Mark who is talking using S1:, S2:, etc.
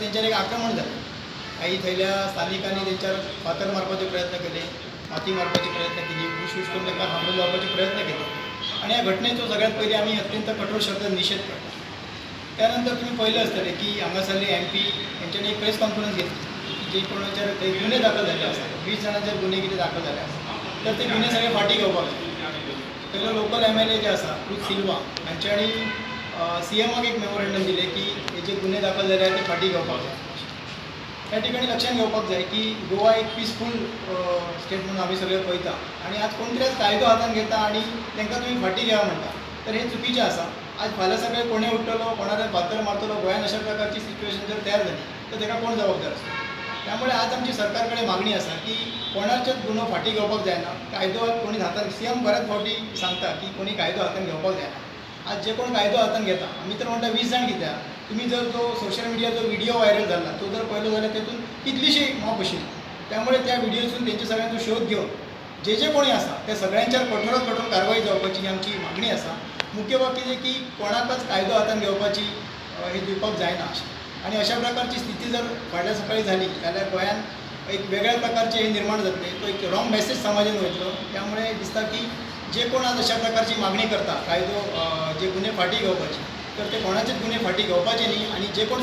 S1: त्यांच्यावर एक आक्रमण झालं. काही थैल्या स्थानिकांनी त्यांच्यावर फातर मारपाचे प्रयत्न केले माती मारपाचे प्रयत्न केले विष करून त्यांना थांबून लावण्याचे प्रयत्न केले. आणि या घटनेचा सगळ्यात पहिले आम्ही अत्यंत कठोर शब्दात निषेध करतो. त्यानंतर तुम्ही पहिलं असतं की हांगासरले एम पी यांच्यानी एक प्रेस कॉन्फरन्स घेतली. जे कोणाच्या गुन्हे दाखल झाले असतात. वीस जणांचे गुन्हे किती दाखल झाले असतात. तर ते गुन्हे सगळे फाटी घेऊ पहिलं local M L A J आसा रुथ सिल्वा हांच्यानी सी एमाक एक मेमोरेंडम दिले. गुन्हे दाखल झाले आहेत ते फाटी घेवपाक जाय त्या ठिकाणी लक्षात घेवपाक जाय की गोवा एक पीसफूल स्टेट म्हणून आम्ही सगळे पळयता आणि आज कोण तरी कायदो हातान घेता आणि तांकां तुम्ही फाटी घेवा म्हणटा तर हे चुकीचें आसा आज फाल्यां सगळे कोणें उठ्ठलो कोणाला भातर मारतलो गोंयान अशा प्रकारची सिच्युएशन जर तयार झाली तर ताका कोण जबाबदार आसता त्यामुळे आज आमची सरकारकडे मागणी आसा की कोणाचेच गुन्हो फाटी घेवपाक जायना. कायदो कोणी हातान सी एम बऱ्याच फावटी सांगता की कोणी कायदो हातान घेवपाक जायना. आज जे कोण कायदो हातान घेता आमी तर म्हणटा वीस जाण कित्याक तुम्ही जर तो सोशल मीडिया जो व्हिडिओ व्हायरल झाला तो जर पळयलो जाल्यार तेतून कितलीशी मॉप अशी त्यामुळे त्या व्हिडिओसून त्यांच्या सगळ्यांचो शोध घेवन जे जे कोणी आसा त्या सगळ्यांच्यार कठोरात कठोर कारवाई जावपाची ही आमची मागणी आसा मुख्य बाब कितें की कोणाकच कायदो हातान घेवपाची हे दिवपाक जायना अशें आणि अशा प्रकारची स्थिती जर फाटल्या सकाळी झाली जाल्यार गोंयांत एक वेगळ्या प्रकारचे हे निर्माण जातले तो एक रॉंग मेसेज समाजान वयतलो त्यामुळे दिसता की जे कोण आज अशा प्रकारची मागणी करता कायदो जे गुन्हे फाटी घेवपाची तर ते कोणाचेच गुन्हे फाटी घेवपाचे न्ही आणि जे कोण